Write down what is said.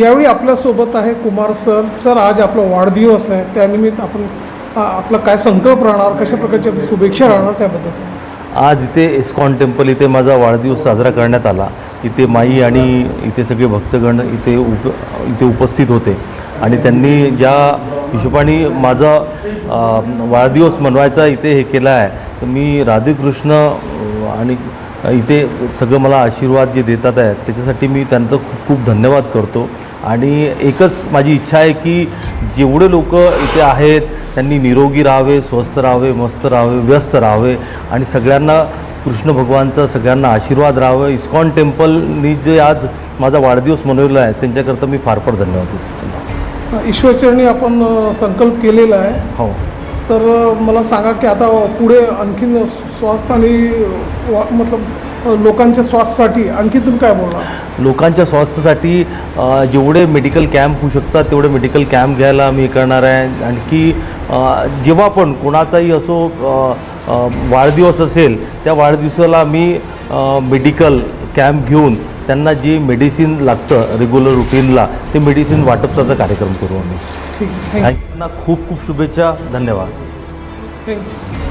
यावेळी आपल्यासोबत आहे कुमार सर. सर आज आपला वाढदिवस आहे. त्यानिमित्त आपण आपला काय संकल्प राहणार? कशा प्रकारची आपली शुभेच्छा राहणार त्याबद्दल? आज इथे इस्कॉन टेम्पल इथे माझा वाढदिवस साजरा करण्यात आला. इथे माई आणि इथे सगळे भक्तगण इथे उप इथे उपस्थित होते. आणि त्यांनी ज्या हिशोबाने माझा वाढदिवस मनवायचा इथे हे केला आहे तर मी राधेकृष्ण आणि इथे सगळं मला आशीर्वाद जे देतात आहेत त्याच्यासाठी मी त्यांचं खूप खूप धन्यवाद करतो. आणि एकच माझी इच्छा आहे की जेवढे लोक इथे आहेत त्यांनी निरोगी राहावे स्वस्थ राहावे मस्त राहावे व्यस्त राहावे आणि सगळ्यांना कृष्ण भगवानचा सगळ्यांना आशीर्वाद राहावं. इस्कॉन टेम्पलनी जे आज माझा वाढदिवस मनवलेला आहे त्यांच्याकरता मी फार फार धन्यवाद देतो. ईश्वरचरणी आपण संकल्प केलेला आहे. हो. तर मला सांगा की आता पुढे आणखीन स्वास्थ्य आणि मतलब लोकांच्या स्वास्थ्यासाठी आणखी तुम्ही काय बोलणार? लोकांच्या स्वास्थ्यासाठी जेवढे मेडिकल कॅम्प होऊ शकतात तेवढे मेडिकल कॅम्प घ्यायला मी करणार आहे. आणखी जेव्हा पण कोणाचाही असो वाढदिवस असेल त्या वाढदिवसाला मी मेडिकल कॅम्प घेऊन त्यांना जे मेडिसिन लागतं रेग्युलर रुटीनला ते मेडिसिन वाटपचा कार्यक्रम करू आम्ही. खूप खूप शुभेच्छा. धन्यवाद. थँक्यू